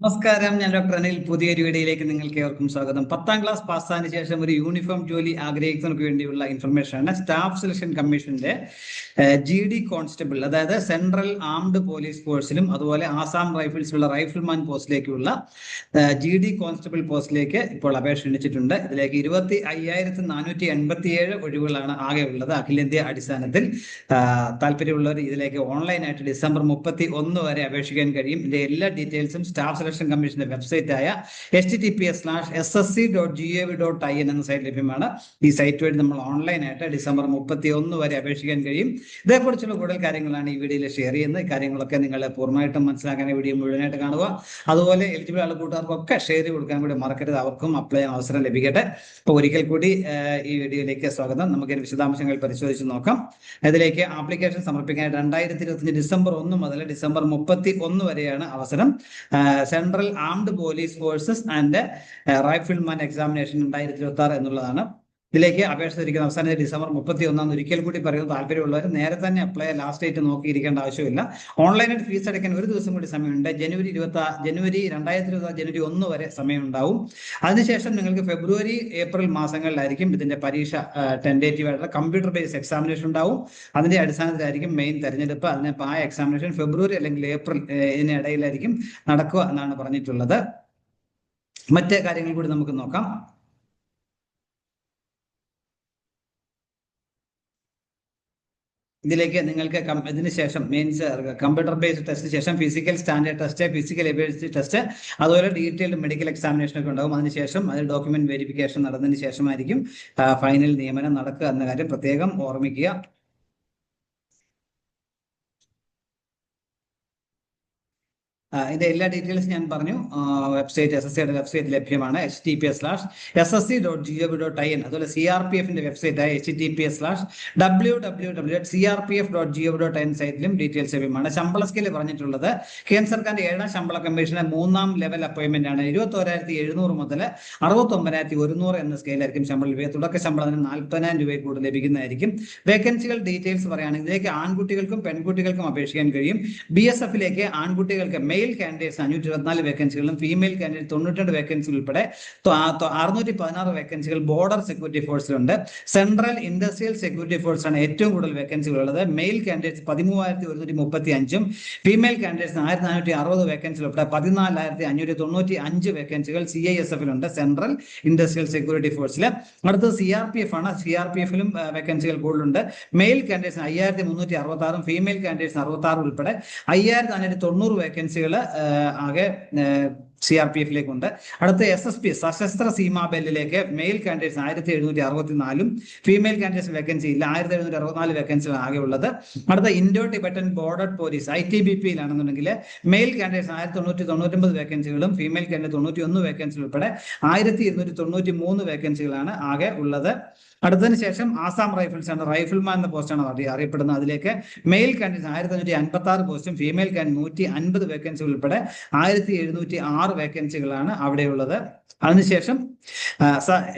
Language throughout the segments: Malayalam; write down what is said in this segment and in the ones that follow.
നമസ്കാരം ഞാൻ ഡോക്ടർ അനിൽ പുതിയൊരു വീഡിയോയിലേക്ക് നിങ്ങൾക്ക് ഏവർക്കും സ്വാഗതം. പത്താം ക്ലാസ് പാസ്സായതിനു ശേഷം ഒരു യൂണിഫോം ജോലി ആഗ്രഹിക്കുന്നവർക്ക് വേണ്ടിയുള്ള ഇൻഫർമേഷൻ ആണ്. സ്റ്റാഫ് സെലക്ഷൻ കമ്മീഷന്റെ ജി ഡി കോൺസ്റ്റബിൾ അതായത് സെൻട്രൽ ആംഡ് പോലീസ് ഫോഴ്സിലും അതുപോലെ ആസാം റൈഫിൾസിലുള്ള റൈഫിൾമാൻ പോസ്റ്റിലേക്കുള്ള ജി ഡി കോൺസ്റ്റബിൾ പോസ്റ്റിലേക്ക് ഇപ്പോൾ അപേക്ഷ ക്ഷണിച്ചിട്ടുണ്ട്. ഇതിലേക്ക് ഇരുപത്തി അയ്യായിരത്തി നാനൂറ്റി എൺപത്തി ഏഴ് ഒഴിവുകളാണ് ആകെ ഉള്ളത്. അഖിലേന്ത്യാ അടിസ്ഥാനത്തിൽ താല്പര്യമുള്ളവർ ഇതിലേക്ക് ഓൺലൈനായിട്ട് ഡിസംബർ മുപ്പത്തി ഒന്ന് വരെ അപേക്ഷിക്കാൻ കഴിയും. ഇതിന്റെ എല്ലാ ഡീറ്റെയിൽസും സ്റ്റാഫ് സെലക്ഷൻ കമ്മീഷന്റെ വെബ്സൈറ്റ് ആയ H T P S slash S S C dot G A V dot I N എന്ന സൈറ്റ് ലഭ്യമാണ്. ഈ സൈറ്റ് വഴി നമ്മൾ ഓൺലൈനായിട്ട് ഡിസംബർ മുപ്പത്തി ഒന്ന് വരെ അപേക്ഷിക്കാൻ കഴിയും. ഇതേക്കുറിച്ചുള്ള കൂടുതൽ കാര്യങ്ങളാണ് ഈ വീഡിയോയിൽ ഷെയർ ചെയ്യുന്നത്. കാര്യങ്ങളൊക്കെ നിങ്ങൾ പൂർണമായിട്ടും മനസ്സിലാക്കാൻ വീഡിയോ മുഴുവനായിട്ട് കാണുക. അതുപോലെ എലിജിബിൾ ആൾ കൂട്ടുകാർക്കൊക്കെ ഷെയർ കൊടുക്കാൻ കൂടി മറക്കരുത്. അവർക്കും അപ്ലൈ ചെയ്യാൻ അവസരം ലഭിക്കട്ടെ. അപ്പോൾ ഒരിക്കൽ കൂടി ഈ വീഡിയോയിലേക്ക് സ്വാഗതം. നമുക്ക് വിശദാംശങ്ങൾ പരിശോധിച്ച് നോക്കാം. ഇതിലേക്ക് ആപ്ലിക്കേഷൻ സമർപ്പിക്കാൻ രണ്ടായിരത്തി ഡിസംബർ ഒന്ന് മുതൽ ഡിസംബർ മുപ്പത്തി ഒന്ന് വരെയാണ് അവസരം. Central armed police forces and rifleman examination രണ്ടായിരത്തി ഇരുപത്തി ആറ് എന്നുള്ളതാണ് ഇതിലേക്ക് അപേക്ഷ തിരിക്കുന്ന അവസാന ഡിസംബർ മുപ്പത്തി ഒന്നാം ഒരിക്കൽ കൂടി പറയുന്നത് താല്പര്യമുള്ളവർ നേരെ തന്നെ അപ്ലൈ ലാസ്റ്റ് ഡേറ്റ് നോക്കിയിരിക്കേണ്ട ആവശ്യമില്ല. ഓൺലൈനായിട്ട് ഫീസ് അടയ്ക്കാൻ ഒരു ദിവസം കൂടി സമയമുണ്ട്. ജനുവരി ഇരുപത്തി ജനുവരി രണ്ടായിരത്തി ഇരുപത്തി ജനുവരി ഒന്ന് വരെ സമയമുണ്ടാവും. അതിനുശേഷം നിങ്ങൾക്ക് ഫെബ്രുവരി ഏപ്രിൽ മാസങ്ങളിലായിരിക്കും ഇതിന്റെ പരീക്ഷ ടെൻഡേറ്റീവ് ആയിട്ടുള്ള കമ്പ്യൂട്ടർ ബേസ്ഡ് എക്സാമിനേഷൻ ഉണ്ടാവും. അതിന്റെ അടിസ്ഥാനത്തിലായിരിക്കും മെയിൻ തെരഞ്ഞെടുപ്പ്. അതിന് ആ എക്സാമിനേഷൻ ഫെബ്രുവരി അല്ലെങ്കിൽ ഏപ്രിൽ ഇതിനിടയിലായിരിക്കും നടക്കുക എന്നാണ് പറഞ്ഞിട്ടുള്ളത്. മറ്റ് കാര്യങ്ങൾ കൂടി നമുക്ക് നോക്കാം. ഇതിലേക്ക് നിങ്ങൾക്ക് ഇതിന് ശേഷം മീൻസ് കമ്പ്യൂട്ടർ ബേസ്ഡ് ടെസ്റ്റ് ശേഷം physical standard test physical ability test അതുപോലെ ഡീറ്റെയിൽഡ് മെഡിക്കൽ എക്സാമിനേഷൻ ഒക്കെ ഉണ്ടാകും. അതിനുശേഷം അതിൽ ഡോക്യുമെന്റ് വെരിഫിക്കേഷൻ നടന്നതിന് ശേഷമായിരിക്കും ഫൈനൽ നിയമനം നടക്കുക എന്ന കാര്യം പ്രത്യേകം ഓർമ്മിക്കുക. ഇതിന്റെ എല്ലാ ഡീറ്റെയിൽസ് ഞാൻ പറഞ്ഞു. വെബ്സൈറ്റ് എസ് എസ് സിയുടെ വെബ്സൈറ്റ് ലഭ്യമാണ്. H T P S slash S S C dot G O V dot I N അതുപോലെ സി ആർ പി എഫിന്റെ വെബ്സൈറ്റ് ആയ H T P S slash W W W dot C R P F dot G O dot I N സൈറ്റിലും details ലഭ്യമാണ്. ശമ്പള സ്കെയിൽ പറഞ്ഞിട്ടുള്ളത്. കേന്ദ്ര സർക്കാരിന്റെ ഏഴാം ശമ്പള കമ്മീഷന്റെ മൂന്നാം ലെവൽ അപ്പോയിന്റ്മെന്റ് ആണ്. ഇരുപത്തോരായിരത്തി എഴുന്നൂറ് മുതൽ അറുപത്തൊമ്പതിനായിരത്തി ഒരുന്നൂറ് എന്ന സ്കെയിലായിരിക്കും ശമ്പളം ലഭിക്കുക തുടക്ക ശമ്പളത്തിന് നാൽപ്പതിനായിരം രൂപയിൽ കൂടുതൽ ലഭിക്കുന്നതായിരിക്കും. വേക്കൻസികൾ ഡീറ്റെയിൽസ് പറയുകയാണെങ്കിൽ ഇതിലേക്ക് ആൺകുട്ടികൾക്കും പെൺകുട്ടികൾക്കും അപേക്ഷിക്കാൻ കഴിയും. ബി എസ് എഫിലേക്ക് ആൺകുട്ടികൾക്ക് മെയിൽ കാൻഡിഡേറ്റ്സ് അഞ്ഞൂറ്റി ഇരുപത്തിനാല് വേക്കൻസികളും ഫീമെയിൽ കാൻഡിഡേറ്റ് തൊണ്ണൂറ്റി വേക്കൻസി ഉൾപ്പെടെ അറുന്നൂറ്റി പതിനാറ് വേക്കൻസികൾ ബോർഡർ സെക്യൂരിറ്റി ഫോഴ്സിലുണ്ട് സെൻട്രൽ ഇൻഡസ്ട്രിയൽ സെക്യൂരിറ്റി ഫോഴ്സ് ആണ് ഏറ്റവും കൂടുതൽ വേക്കൻസികൾ ഉള്ളത്. മെയിൽ കാൻഡിഡേറ്റ്സ് പതിമൂവായിരത്തി ഒരുന്നൂറ്റി മുപ്പത്തി അഞ്ചും ഫീമെയിൽ കാൻഡിഡേറ്റ്സ് ആയിരത്തി നാനൂറ്റി അറുപത് വേക്കൻസികൾ ഉൾപ്പെടെ പതിനാലായിരത്തി അഞ്ഞൂറ്റി തൊണ്ണൂറ്റി അഞ്ച് വേക്കൻസികൾ സി ഐ എസ് എഫിലുണ്ട് സെൻട്രൽ ഇൻഡസ്ട്രിയൽ സെക്യൂരിറ്റി ഫോഴ്സിൽ അടുത്തത് സി ആർ പി എഫ് ആണ്. സി ആർ പി എഫിലും വേക്കൻസികൾ കൂടുതലുണ്ട് മെയിൽ കാൻഡിഡേറ്റ്സ് അയ്യായിരത്തി മുന്നൂറ്റി അറുപത്തി ആറും ഫീമെയിൽ കാൻഡിഡേറ്റ്സ് അറുപത്തി ആറ് ഉൾപ്പെടെ അയ്യായിരത്തി നാനൂറ്റി തൊണ്ണൂറ് വേക്കൻസികൾ ആകെ സി ആർ പി എഫിലേക്കുണ്ട് അടുത്ത S S P Sashastra Seema ബെല്ലിലേക്ക് male candidates ആയിരത്തി എഴുന്നൂറ്റി അറുപത്തി നാലും ഫീമെയിൽ കാൻഡിഡേറ്റ്സ് വേക്കൻസി ഇല്ല. ആയിരത്തി എഴുന്നൂറ്റി അറുപത്തിനാല് വേക്കൻസികൾ ആകെ ഉള്ളത്. അടുത്ത Indo Tibetan border police I T B പിയിലാണെന്നുണ്ടെങ്കിൽ male candidates ആയിരത്തി തൊണ്ണൂറ്റി തൊണ്ണൂറ്റൊമ്പത് വേക്കൻസികളും ഫീമെയിൽ കാൻഡിഡേറ്റ് തൊണ്ണൂറ്റി ഒന്ന് വേക്കൻസികൾ ഉൾപ്പെടെ ആയിരത്തി ഇരുന്നൂറ്റി തൊണ്ണൂറ്റി മൂന്ന് വേക്കൻസികളാണ് ആകെ ഉള്ളത്. അടുത്തതിന് ശേഷം ആസാം റൈഫിൾസ് ആണ്. റൈഫിൾമാൻ എന്ന പോസ്റ്റാണ് അറി അറിയപ്പെടുന്നത്. അതിലേക്ക് മെയിൽ കാൻഡിഡേറ്റ് ആയിരത്തി അഞ്ഞൂറ്റി അൻപത്തി ആറ് പോസ്റ്റും ഫീമെയിൽ കാൻഡ് നൂറ്റി അൻപത് വേക്കൻസി ഉൾപ്പെടെ ആയിരത്തി എഴുന്നൂറ്റി ആറ് വേക്കൻസികളാണ് അവിടെയുള്ളത് അതിനുശേഷം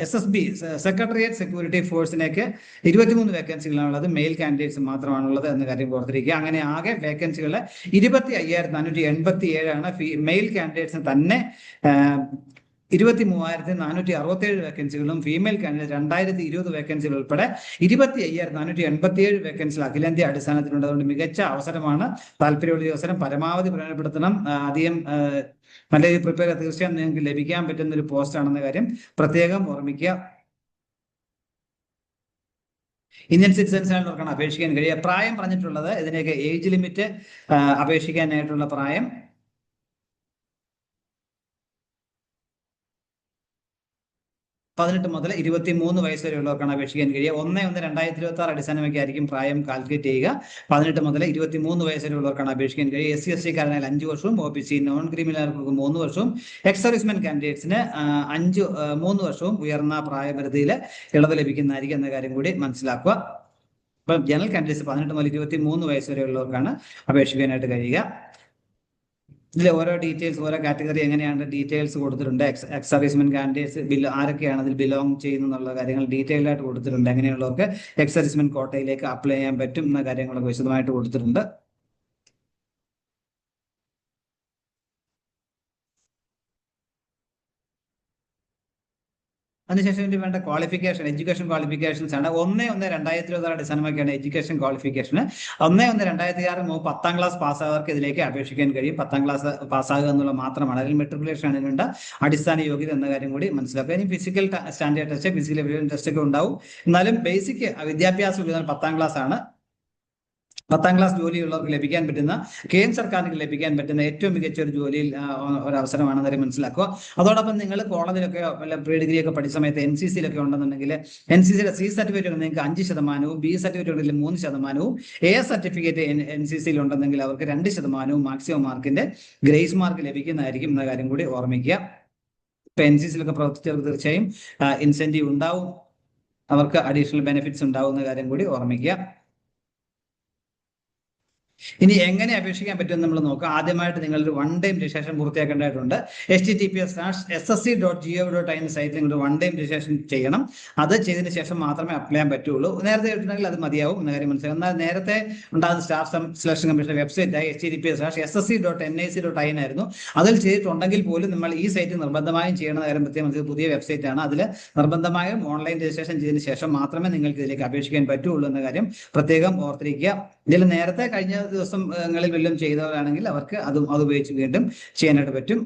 S S B secretariat security ഫോഴ്സിലേക്ക് ഇരുപത്തിമൂന്ന് വേക്കൻസികളാണുള്ളത് മെയിൽ കാൻഡിഡേറ്റ്സ് മാത്രമാണുള്ളത് എന്ന കാര്യം ഓർത്തിരിക്കുക. അങ്ങനെ ആകെ വേക്കൻസികൾ ഇരുപത്തി അയ്യായിരത്തി നാനൂറ്റി എൺപത്തി ഏഴാണ് മെയിൽ കാൻഡിഡേറ്റ്സിന് തന്നെ ഇരുപത്തി മൂവായിരത്തി നാനൂറ്റി അറുപത്തി ഏഴ് വേക്കൻസികളും ഫീമെയിൽ കാൻഡിഡേറ്റ് രണ്ടായിരത്തി ഇരുപത് വേക്കൻസികൾ ഉൾപ്പെടെ ഇരുപത്തി അയ്യായിരത്തി നാനൂറ്റി എൺപത്തി ഏഴ് വേക്കൻസികൾ അഖിലേന്ത്യാ അടിസ്ഥാനത്തിലുണ്ട്. അതുകൊണ്ട് മികച്ച അവസരമാണ് താല്പര്യമുള്ള ഈ അവസരം പരമാവധി പ്രയോജനപ്പെടുത്തണം. ആദ്യം നല്ല രീതിയിൽ പ്രിപ്പയർ തീർച്ചയായും നിങ്ങൾക്ക് ലഭിക്കാൻ പറ്റുന്ന ഒരു പോസ്റ്റ് ആണെന്ന കാര്യം പ്രത്യേകം ഓർമ്മിക്കുക. ഇന്ത്യൻ സിറ്റിസൺസിനാണ് അപേക്ഷിക്കാൻ കഴിയുക. പ്രായം പറഞ്ഞിട്ടുള്ളത് ഇതിനൊക്കെ ഏജ് ലിമിറ്റ് അപേക്ഷിക്കാനായിട്ടുള്ള പ്രായം. പതിനെട്ട് മുതൽ ഇരുപത്തി മൂന്ന് വയസ്സ് വരെയുള്ളവർക്കാണ് അപേക്ഷിക്കാൻ കഴിയുക. ഒന്ന് ഒന്ന് രണ്ടായിരത്തി ഇരുപത്തി ആറ് അടിസ്ഥാനമാക്കിയായിരിക്കും പ്രായം കാൽക്കുലേറ്റ് ചെയ്യുക. പതിനെട്ട് മുതൽ ഇരുപത്തി മൂന്ന് വയസ്സ് വരെയുള്ളവർക്കാണ് അപേക്ഷിക്കാൻ കഴിയുക. എസ് സി എസ് ടി കാരനാൽ അഞ്ച് വർഷവും ഒ പി സി നോൺ ക്രിമിനലുകൾക്ക് മൂന്ന് വർഷവും എക്സ് കാൻഡിഡേറ്റ്സിന് അഞ്ച് മൂന്ന് വർഷവും ഉയർന്ന പ്രായപരിധിയിൽ ഇളവ് ലഭിക്കുന്നതായിരിക്കും എന്ന കാര്യം കൂടി മനസ്സിലാക്കുക. ഇപ്പം ജനറൽ കാൻഡിഡേറ്റ്സ് പതിനെട്ട് മുതൽ ഇരുപത്തി മൂന്ന് വയസ്സ് വരെയുള്ളവർക്കാണ് അപേക്ഷിക്കാനായിട്ട് കഴിയുക. ഇതിൽ ഓരോ ഡീറ്റെയിൽസ് ഓരോ കാറ്റഗറി എങ്ങനെയാണ് ഡീറ്റെയിൽസ് കൊടുത്തിട്ടുണ്ട്? എക്സ് എക്സ് കാൻഡിഡേറ്റ്സ് ബിൽ ആരൊക്കെയാണ് അതിൽ ബിലോങ് ചെയ്യുന്നുള്ള കാര്യങ്ങൾ ഡീറ്റെയിൽ ആയിട്ട് കൊടുത്തിട്ടുണ്ട്. എങ്ങനെയുള്ളവർക്ക് എക്സ് സർവീസ്മെൻ കോട്ടയിലേക്ക് അപ്ലൈ ചെയ്യാൻ പറ്റും എന്ന കാര്യങ്ങളൊക്കെ വിശദമായിട്ട് കൊടുത്തിട്ടുണ്ട്. അതിനുശേഷം ഇതിന് വേണ്ട ക്വാളിഫിക്കേഷൻ എഡ്യൂക്കേഷൻ ക്വാളിഫിക്കേഷൻസ് ആണ്. ഒന്ന് ഒന്ന് രണ്ടായിരത്തി ഇരുപത്തി അടിസ്ഥാനമാക്കിയാണ് എഡ്യൂക്കേഷൻ ക്വാളിഫിക്കേഷൻ ഒന്ന് ഒന്ന് രണ്ടായിരത്തി ആറ് മുമ്പ് പത്താം ക്ലാസ് പാസ്സായവർക്ക് ഇതിലേക്ക് അപേക്ഷിക്കാൻ കഴിയും. പത്താം ക്ലാസ് പാസ്സാകുക എന്നുള്ള മാത്രമാണ്. അതിൽ മെട്രിക്കുലേഷൻ വേണ്ട. അടിസ്ഥാന യോഗ്യത എന്ന കാര്യം കൂടി മനസ്സിലാക്കുക. ഇനി physical standard test physical test ഒക്കെ ഉണ്ടാവും. എന്നാലും ബേസിക് വിദ്യാഭ്യാസം പത്താം ക്ലാസ് ആണ്. പത്താം ക്ലാസ് ജോലിയുള്ളവർക്ക് ലഭിക്കാൻ പറ്റുന്ന കേന്ദ്ര സർക്കാരിന് ലഭിക്കാൻ പറ്റുന്ന ഏറ്റവും മികച്ച ഒരു ജോലിയിൽ ഒരു അവസരമാണെന്ന് കാര്യം മനസ്സിലാക്കുക. അതോടൊപ്പം നിങ്ങൾ കോളേജിലൊക്കെ പ്രീ ഡിഗ്രി ഒക്കെ പഠിച്ച സമയത്ത് എൻ സി സിയിലൊക്കെ ഉണ്ടെന്നുണ്ടെങ്കിൽ എൻ സി സിയുടെ സി സർട്ടിഫിക്കറ്റ് നിങ്ങൾക്ക് അഞ്ച് ശതമാനവും ബി സർട്ടിഫിക്കറ്റ് ഉണ്ടെങ്കിൽ മൂന്ന് ശതമാനവും എ സർട്ടിഫിക്കറ്റ് എൻ സി സിയിൽ ഉണ്ടെന്നെങ്കിൽ അവർക്ക് രണ്ട് ശതമാനവും മാക്സിമം മാർക്കിന്റെ ഗ്രേസ് മാർക്ക് ലഭിക്കുന്നതായിരിക്കും എന്ന കാര്യം കൂടി ഓർമ്മിക്കുക. ഇപ്പൊ എൻ സി സിയിലൊക്കെ പ്രവർത്തിച്ചവർക്ക് തീർച്ചയായും ഇൻസെന്റീവ് ഉണ്ടാവും. അവർക്ക് അഡീഷണൽ ബെനിഫിറ്റ്സ് ഉണ്ടാവുന്ന കാര്യം കൂടി ഓർമ്മിക്കുക. ഇനി എങ്ങനെ അപേക്ഷിക്കാൻ പറ്റുമെന്ന് നമ്മൾ നോക്കാം. ആദ്യമായിട്ട് നിങ്ങൾ ഒരു one time registration പൂർത്തിയാക്കേണ്ടതായിട്ടുണ്ട് H T T P S S S C dot dot I സൈറ്റിൽ നിങ്ങൾ വൺ ടൈം രജിസ്ട്രേഷൻ ചെയ്യണം. അത് ചെയ്തതിന് ശേഷം മാത്രമേ അപ്ലൈ ചെയ്യാൻ പറ്റുള്ളൂ. നേരത്തെ ഇട്ടുണ്ടെങ്കിൽ അത് മതിയാവും എന്ന കാര്യം മനസ്സിലാവും എന്നാൽ നേരത്തെ ഉണ്ടാകുന്ന staff selection commission website H T P S S S C dot N I C dot I ആയിരുന്നു. അതിൽ ചെയ്തിട്ടുണ്ടെങ്കിൽ പോലും നമ്മൾ ഈ സൈറ്റ് നിർബന്ധമായും ചെയ്യണ കാര്യം പ്രത്യേകം. പുതിയ വെബ്സൈറ്റ് ആണ്. അതിൽ നിർബന്ധമായും ഓൺലൈൻ രജിസ്ട്രേഷൻ ചെയ്തതിന് ശേഷം മാത്രമേ നിങ്ങൾക്ക് ഇതിലേക്ക് അപേക്ഷിക്കാൻ പറ്റുള്ളൂ എന്ന കാര്യം പ്രത്യേകം ഓർത്തിരിക്കുക. ഇതിൽ നേരത്തെ കഴിഞ്ഞ ദിവസങ്ങളിൽ വല്ലതും ചെയ്തവരാണെങ്കിൽ അവർക്ക് അതും അത് ഉപയോഗിച്ച് വീണ്ടും ചെയ്യാനായിട്ട് പറ്റും.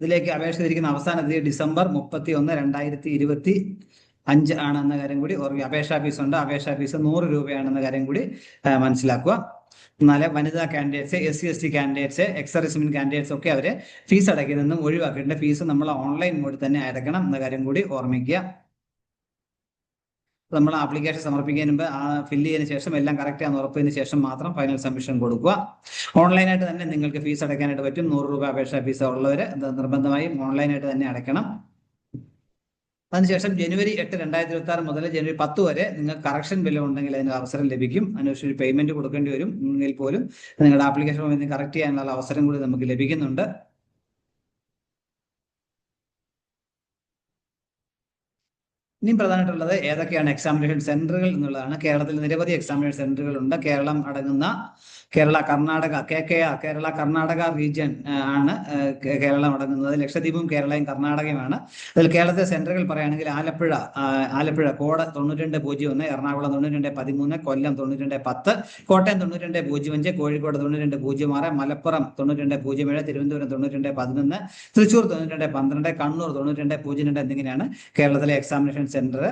ഇതിലേക്ക് അപേക്ഷ തിരിക്കുന്ന അവസാന തീയതി ഡിസംബർ മുപ്പത്തി ഒന്ന് രണ്ടായിരത്തി ഇരുപത്തി അഞ്ച് ആണെന്ന കാര്യം കൂടി ഓർമ്മ അപേക്ഷാ ഫീസ് ഉണ്ട്. അപേക്ഷാ ഫീസ് നൂറ് രൂപയാണെന്ന കാര്യം കൂടി മനസ്സിലാക്കുക. എന്നാൽ വനിതാ candidates S C S T candidates ex-servicemen candidates ഒക്കെ അവരെ ഫീസ് അടയ്ക്കുന്ന ഒഴിവാക്കേണ്ട ഫീസ് നമ്മൾ ഓൺലൈൻ മോഡിൽ തന്നെ അടയ്ക്കണം എന്ന കാര്യം കൂടി ഓർമ്മിക്കുക. നമ്മൾ ആപ്ലിക്കേഷൻ സമർപ്പിക്കുന്നതിന് മുമ്പ് ആ ഫില്ല് ചെയ്തതിന് ശേഷം എല്ലാം കറക്റ്റ് ആണെന്ന് ഉറപ്പതിന് ശേഷം മാത്രം ഫൈനൽ സബ്മിഷൻ കൊടുക്കുക. ഓൺലൈനായിട്ട് തന്നെ നിങ്ങൾക്ക് ഫീസ് അടയ്ക്കാനായിട്ട് പറ്റും. നൂറ് രൂപ അപേക്ഷാ ഫീസ് ഉള്ളവർ നിർബന്ധമായും ഓൺലൈനായിട്ട് തന്നെ അടയ്ക്കണം. അതിനുശേഷം ജനുവരി എട്ട് രണ്ടായിരത്തി ഇരുപത്തി ആറ് മുതൽ ജനുവരി പത്ത് വരെ നിങ്ങൾക്ക് കറക്ഷൻ ബില്ല് ഉണ്ടെങ്കിൽ അതിന് അവസരം ലഭിക്കും. അതിനൊരു പേയ്മെന്റ് കൊടുക്കേണ്ടി വരും. എങ്കിൽ പോലും നിങ്ങളുടെ ആപ്ലിക്കേഷൻ കറക്റ്റ് ചെയ്യാനുള്ള അവസരം കൂടി നമുക്ക് ലഭിക്കുന്നുണ്ട്. ഇനിയും പ്രധാനമായിട്ടുള്ളത് ഏതൊക്കെയാണ് എക്സാമിനേഷൻ സെന്ററുകൾ എന്നുള്ളതാണ്. കേരളത്തിൽ നിരവധി എക്സാമിനേഷൻ സെന്ററുകൾ ഉണ്ട്. കേരളം അടങ്ങുന്ന Kerala Karnataka K K R Kerala Karnataka region ആണ് കേരളം അടങ്ങുന്നത്. ലക്ഷദ്വീപും കേരളയും കർണാടകയുമാണ്. അതിൽ കേരളത്തിലെ സെന്ററുകൾ പറയുകയാണെങ്കിൽ ആലപ്പുഴ ആലപ്പുഴ കോട് തൊണ്ണൂറ്റിരണ്ട് പൂജ്യം ഒന്ന് എറണാകുളം തൊണ്ണൂറ്റിരണ്ട് പതിമൂന്ന് കൊല്ലം തൊണ്ണൂറ്റിരണ്ട് പത്ത് കോട്ടയം തൊണ്ണൂറ്റിരണ്ട് പൂജ്യം അഞ്ച് കോഴിക്കോട് തൊണ്ണൂറ്റിരണ്ട് പൂജ്യം ആറ് മലപ്പുറം തൊണ്ണൂറ്റിരണ്ട് പൂജ്യം ഏഴ് തിരുവനന്തപുരം തൊണ്ണൂറ്റിരണ്ട് പതിനൊന്ന് തൃശ്ശൂർ തൊണ്ണൂറ്റിരണ്ട് പന്ത്രണ്ട് കണ്ണൂർ തൊണ്ണൂറ്റിരണ്ട് പൂജ്യം രണ്ട് എന്നിങ്ങനെയാണ് കേരളത്തിലെ എക്സാമിനേഷൻ സെന്റർ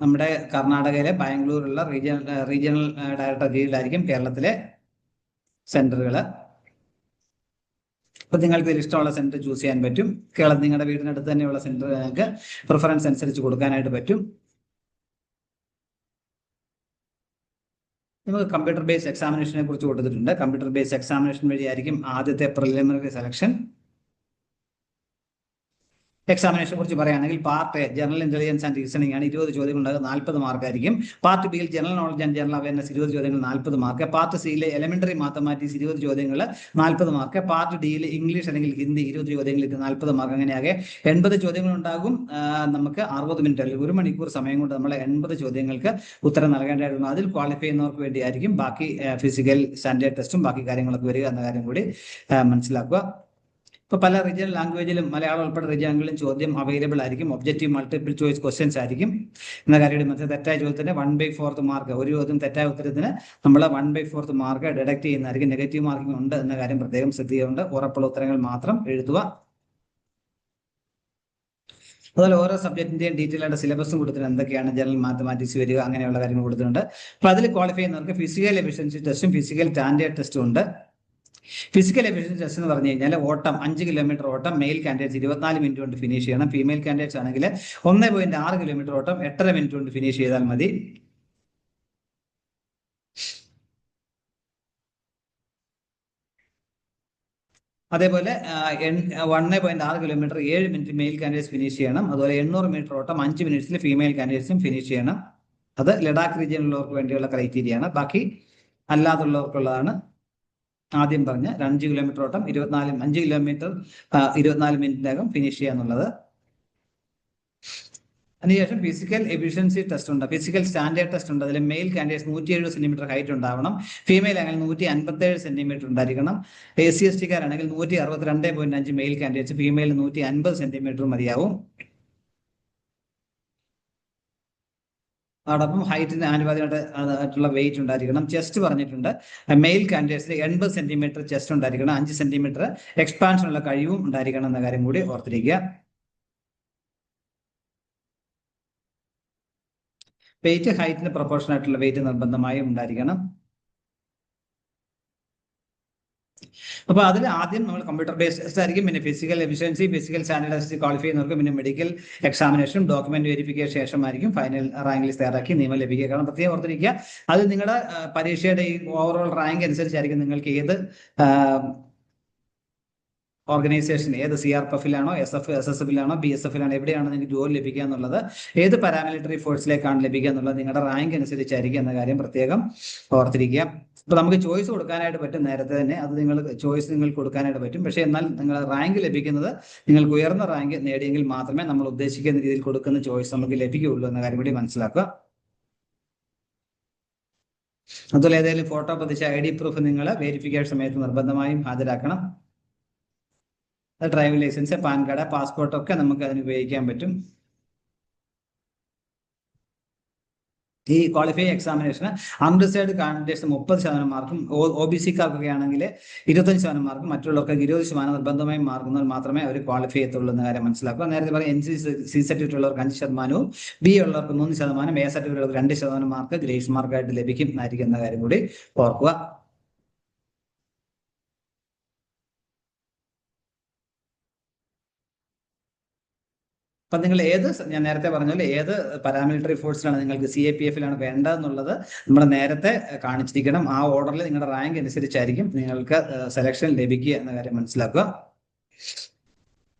നമ്മുടെ കർണാടകയിലെ ബാംഗ്ലൂരിലുള്ള റീജിയണൽ റീജിയണൽ ഡയറക്ടർ കീഴിലായിരിക്കും കേരളത്തിലെ സെന്ററുകൾ അപ്പൊ നിങ്ങൾക്ക് ഇഷ്ടമുള്ള സെന്റർ ചൂസ് ചെയ്യാൻ പറ്റും. കേരളം നിങ്ങളുടെ വീടിനടുത്ത് തന്നെയുള്ള സെന്റർ നിങ്ങൾക്ക് പ്രിഫറൻസ് അനുസരിച്ച് കൊടുക്കാനായിട്ട് പറ്റും. നമുക്ക് കമ്പ്യൂട്ടർ ബേസ്ഡ് എക്സാമിനേഷനെ കുറിച്ച് കൊടുത്തിട്ടുണ്ട്. കമ്പ്യൂട്ടർ ബേസ്ഡ് എക്സാമിനേഷൻ വഴിയായിരിക്കും ആദ്യത്തെ പ്രിലിമിനറി സെലക്ഷൻ എക്സാമിനേഷനെ കുറിച്ച് പറയുകയാണെങ്കിൽ part A general intelligence and reasoning ആണ് ഇരുപത് ചോദ്യങ്ങൾ നാൽപ്പത് മാർക്ക് ആയിരിക്കും പാർട്ട് ബിയിൽ general knowledge and general awareness ഇരുപത് ചോദ്യങ്ങൾ നാൽപ്പത് മാർക്ക്. പാർട്ട് സിയിലെ എലിമെന്ററി മാത്തമാറ്റിക്സ് ഇരുപത് ചോദ്യങ്ങൾ നാൽപ്പത് മാർക്ക്. പാർട്ട് ഡിയിൽ ഇംഗ്ലീഷ് അല്ലെങ്കിൽ ഹിന്ദി ഇരുപത് ചോദ്യങ്ങൾ ഇത് നാൽപ്പത് മാർക്ക് അങ്ങനെയാകെ എൺപത് ചോദ്യങ്ങൾ ഉണ്ടാകും നമുക്ക് അറുപത് മിനിറ്റ് അല്ലെങ്കിൽ ഒരു മണിക്കൂർ സമയം കൊണ്ട് നമ്മൾ എൺപത് ചോദ്യങ്ങൾക്ക് ഉത്തരം നൽകേണ്ടതായിരുന്നു. അതിൽ ക്വാളിഫൈ ചെയ്യുന്നവർക്ക് വേണ്ടിയായിരിക്കും. ബാക്കി ഫിസിക്കൽ സ്റ്റാൻഡേർഡ് ടെസ്റ്റും ബാക്കി കാര്യങ്ങളൊക്കെ വരിക എന്ന കാര്യം കൂടി മനസ്സിലാക്കുക. ഇപ്പൊ പല റീജിയണൽ ലാംഗ്വേജിലും മലയാളം ഉൾപ്പെടെ റീജിയനുകളിലും ചോദ്യം അവൈലബിൾ ആയിരിക്കും. ഒബ്ജക്റ്റീവ് മൾട്ടിപ്പിൾ ചോയ്സ് ക്വസ്റ്റ്യൻസ് ആയിരിക്കും. എന്ന കാര്യം മറ്റേ തെറ്റായ ചോദ്യത്തിന് വൺ ബൈ ഫോർത്ത് മാർക്ക് ഒരു ചോദ്യം തെറ്റായ ഉത്തരത്തിന് നമ്മൾ one by fourth mark deduct ചെയ്യുന്നതായിരിക്കും. നെഗറ്റീവ് മാർക്കിംഗ് ഉണ്ട് എന്ന കാര്യം പ്രത്യേകം ശ്രദ്ധിക്കുന്നുണ്ട് ഉറപ്പുള്ള ഉത്തരങ്ങൾ മാത്രം എഴുതുക. അതുപോലെ ഓരോ സബ്ജക്റ്റിന്റെയും ഡീറ്റെയിൽ ആയിട്ട് സിലബസും കൊടുത്തിട്ടുണ്ട് എന്തൊക്കെയാണ് ജനറൽ മാത്തമാറ്റിക്സ് വരിക അങ്ങനെയുള്ള കാര്യങ്ങൾ കൊടുത്തിട്ടുണ്ട്. അപ്പൊ അതിൽ ക്വാളിഫൈ ചെയ്യുന്നവർക്ക് ഫിസിക്കൽ എഫിഷ്യൻസി ടെസ്റ്റും ഫിസിക്കൽ സ്റ്റാൻഡേർഡ് ടെസ്റ്റും ഉണ്ട്. ഫിസിക്കൽ എഫിഷ്യൻസി ടെസ്റ്റ് എന്ന് പറഞ്ഞു കഴിഞ്ഞാൽ ഓട്ടം അഞ്ച് കിലോമീറ്റർ ഓട്ടം മെയിൽ കാൻഡിഡേറ്റ്സ് ഇരുപത്തിനാല് മിനിറ്റ് കൊണ്ട് ഫിനിഷ് ചെയ്യണം. ഫീമെയിൽ കാൻഡിഡേറ്റ്സ് ആണെങ്കിൽ ഒന്ന് പോയിന്റ് ആറ് കിലോമീറ്റർ ഓട്ടം എട്ടര മിനിറ്റ് കൊണ്ട് ഫിനിഷ് ചെയ്താൽ മതി. അതേപോലെ വൺ പോയിന്റ് ആറ് കിലോമീറ്റർ ഏഴ് മിനിറ്റ് മെയിൽ കാൻഡിഡേറ്റ്സ് ഫിനിഷ് ചെയ്യണം. അതുപോലെ എണ്ണൂറ് മീറ്റർ ഓട്ടം അഞ്ച് മിനിറ്റ്സിൽ ഫീമെയിൽ കാൻഡിഡേറ്റ്സും ഫിനിഷ് ചെയ്യണം. അത് ലഡാക്ക് റീജിയനിലുള്ളവർക്ക് വേണ്ടിയുള്ള ക്രൈറ്റീരിയ ആണ്. ബാക്കി അല്ലാതുള്ളവർക്കുള്ളതാണ് ആദ്യം പറഞ്ഞ അഞ്ച് കിലോമീറ്റർ ഓട്ടം ഇരുപത്തിനാല് അഞ്ച് കിലോമീറ്റർ ഇരുപത്തിനാല് മിനിറ്റിനകം ഫിനിഷ് ചെയ്യുക എന്നുള്ളത്. അതിനുശേഷം ഫിസിക്കൽ എഫിഷ്യൻസി ടെസ്റ്റ് ഉണ്ട്. ഫിസിക്കൽ സ്റ്റാൻഡേർഡ് ടെസ്റ്റ് ഉണ്ട്. അതിൽ മെയിൽ കാൻഡിഡേറ്റ്സ് നൂറ്റി എഴുപത് സെന്റിമീറ്റർ ഹൈറ്റ് ഉണ്ടാവണം. ഫീമെയിൽ ആണെങ്കിൽ നൂറ്റി അൻപത്തേഴ് സെന്റിമീറ്റർ ഉണ്ടായിരിക്കണം. എ സി എസ് ടിക്കാരാണെങ്കിൽ നൂറ്റി അറുപത്തിരണ്ട് പോയിന്റ് അഞ്ച് മെയിൽ കാൻഡിഡേറ്റ്സ് ഫീമെയിൽ നൂറ്റി അൻപത് സെന്റിമീറ്റർ മതിയാവും. അതോടൊപ്പം ഹൈറ്റിന് ആനുപാതികമായിട്ട് ആയിട്ടുള്ള വെയിറ്റ് ഉണ്ടായിരിക്കണം. ചെസ്റ്റ് പറഞ്ഞിട്ടുണ്ട്. മെയിൽ കാൻഡിഡേറ്റ്സിന് എൺപത് സെന്റിമീറ്റർ ചെസ്റ്റ് ഉണ്ടായിരിക്കണം. അഞ്ച് സെന്റിമീറ്റർ എക്സ്പാൻഷൻ ഉള്ള കഴിവും ഉണ്ടായിരിക്കണം എന്ന കാര്യം കൂടി ഓർത്തിരിക്കുക. വെയിറ്റ് ഹൈറ്റിന് പ്രൊപ്പോർഷൻ ആയിട്ടുള്ള വെയിറ്റ് നിർബന്ധമായും ഉണ്ടായിരിക്കണം. അപ്പൊ അതിൽ ആദ്യം നമ്മൾ കമ്പ്യൂട്ടർ ബേസ്ഡ് ആയിരിക്കും. പിന്നെ physical efficiency physical standard qualify ചെയ്യുന്നവർക്ക് പിന്നെ മെഡിക്കൽ എക്സാമിനേഷൻ ഡോക്യുമെന്റ് വെരിഫിക്കേഷൻ ശേഷമായിരിക്കും ഫൈനൽ റാങ്ക് ലിസ്റ്റ് തയ്യാറാക്കി നിയമം ലഭിക്കുക. കാരണം പ്രത്യേകം ഓർത്തിരിക്കുക അത് നിങ്ങളുടെ പരീക്ഷയുടെ ഈ ഓവറോൾ റാങ്ക് അനുസരിച്ചായിരിക്കും നിങ്ങൾക്ക് ഏത് ഓർഗനൈസേഷൻ ഏത് സി ആർ എഫിലാണോ എസ് എഫ് എസ് എസ് എഫിലാണോ ബി എസ് എഫിലാണോ എവിടെയാണ് നിങ്ങൾക്ക് ജോലി ലഭിക്കുക എന്നുള്ളത് ഏത് പാരാമിലിറ്ററി ഫോഴ്സിലേക്കാണ് ലഭിക്കുക എന്നുള്ളത് നിങ്ങളുടെ റാങ്ക് അനുസരിച്ചായിരിക്കും എന്ന കാര്യം പ്രത്യേകം ഓർത്തിരിക്കുക. ഇപ്പൊ നമുക്ക് ചോയ്സ് കൊടുക്കാനായിട്ട് പറ്റും നേരത്തെ തന്നെ. അത് നിങ്ങൾ ചോയ്സ് നിങ്ങൾക്ക് കൊടുക്കാനായിട്ട് പറ്റും. പക്ഷേ എന്നാൽ നിങ്ങൾ റാങ്ക് ലഭിക്കുന്നത് നിങ്ങൾക്ക് ഉയർന്ന റാങ്ക് നേടിയെങ്കിൽ മാത്രമേ നമ്മൾ ഉദ്ദേശിക്കുന്ന രീതിയിൽ കൊടുക്കുന്ന ചോയ്സ് നമുക്ക് ലഭിക്കുകയുള്ളൂ എന്ന കാര്യം കൂടി മനസ്സിലാക്കുക. അതുപോലെ ഏതെങ്കിലും ഫോട്ടോ പതിച്ച ഐ ഡി പ്രൂഫ് നിങ്ങൾ വെരിഫിക്കേഷൻ സമയത്ത് നിർബന്ധമായും ഹാജരാക്കണം. Driving licence PAN card passport ഒക്കെ നമുക്ക് അതിന് ഉപയോഗിക്കാൻ പറ്റും. ഈ ക്വാളിഫൈ എക്സാമിനേഷന് അൺറിസേർഡ് കാൻഡിഡേറ്റ്സ് മുപ്പത് ശതമാനം മാർക്കും ഒ ബി സിക്കാർക്കൊക്കെ ആണെങ്കിൽ ഇരുപത്തഞ്ച് ശതമാനം മാർക്കും മറ്റുള്ളവർക്ക് ഇരുപത് ശതമാനം നിർബന്ധമായും മാർക്കുന്നവർ മാത്രമേ അവർ ക്വാളിഫൈ ചെയ്യത്തുള്ളൂ എന്ന കാര്യം മനസ്സിലാക്കുക. നേരത്തെ പറയാം എൻ സി സി സർട്ടിഫിക്കറ്റ് അഞ്ച് ശതമാനവും ബി ഉള്ളവർക്ക് മൂന്ന് ശതമാനം എ സർട്ടിഫിക്കറ്റ് ഉള്ളവർക്ക് രണ്ട് ശതമാനം മാർക്ക് ഗ്രേസ് മാർക്കായിട്ട് ലഭിക്കും എന്നായിരിക്കും എന്ന കാര്യം കൂടി ഓർക്കുക. അപ്പൊ നിങ്ങൾ ഏത് ഞാൻ നേരത്തെ പറഞ്ഞ പോലെ ഏത് പാരാമിലിറ്ററി ഫോഴ്സിലാണ് നിങ്ങൾക്ക് സി എ പി എഫിലാണ് വേണ്ടതെന്നുള്ളത് നമ്മൾ നേരത്തെ കാണിച്ചിരിക്കണം. ആ ഓർഡറിൽ നിങ്ങളുടെ റാങ്ക് അനുസരിച്ചായിരിക്കും നിങ്ങൾക്ക് സെലക്ഷൻ ലഭിക്കുക എന്ന കാര്യം മനസ്സിലാക്കുക.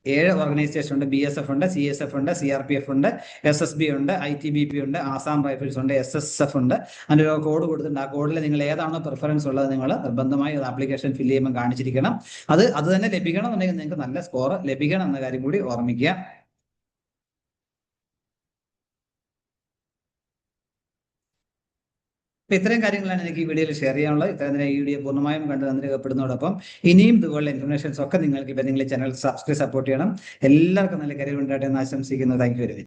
ഏഴ് ഓർഗനൈസേഷൻ ഉണ്ട്. ബി എസ് എഫ് ഉണ്ട് സി എസ് എഫ് ഉണ്ട് സി ആർ പി എഫ് ഉണ്ട് എസ് എസ് ബി ഉണ്ട് ഐ ടി ബി പി ഉണ്ട് ആസാം റൈഫിൾസ് ഉണ്ട് എസ് എസ് എഫ് ഉണ്ട്. അതിന്റെ ഒരു കോഡ് കൊടുത്തിട്ടുണ്ട്. ആ കോഡിൽ നിങ്ങൾ ഏതാണോ പ്രിഫറൻസ് ഉള്ളത് നിങ്ങൾ നിർബന്ധമായി അത് ആപ്ലിക്കേഷൻ ഫിൽ ചെയ്യുമ്പോൾ കാണിച്ചിരിക്കണം. അത് അത് തന്നെ ലഭിക്കണം എന്നുണ്ടെങ്കിൽ നിങ്ങൾക്ക് നല്ല സ്കോർ ലഭിക്കണം എന്ന കാര്യം കൂടി ഓർമ്മിക്കുക. അപ്പൊ ഇത്രയും കാര്യങ്ങളാണ് എനിക്ക് ഈ വീഡിയോയിൽ ഷെയർ ചെയ്യാനുള്ളത്. ഇത്തരം ഈ വീഡിയോ പൂർണമായും കണ്ട് തന്നിരിക്കപ്പെടുന്നതോടൊപ്പം ഇനിയും ഇതുപോലുള്ള ഇൻഫർമേഷൻസ് ഒക്കെ നിങ്ങൾക്ക് ഇപ്പൊ നിങ്ങൾ ചാനൽ സബ്സ്ക്രൈബ് സപ്പോർട്ട് ചെയ്യണം. എല്ലാവർക്കും നല്ല കരിയർ ഉണ്ടായിട്ട് എന്ന് ആശംസിക്കുന്നു. Thank you very much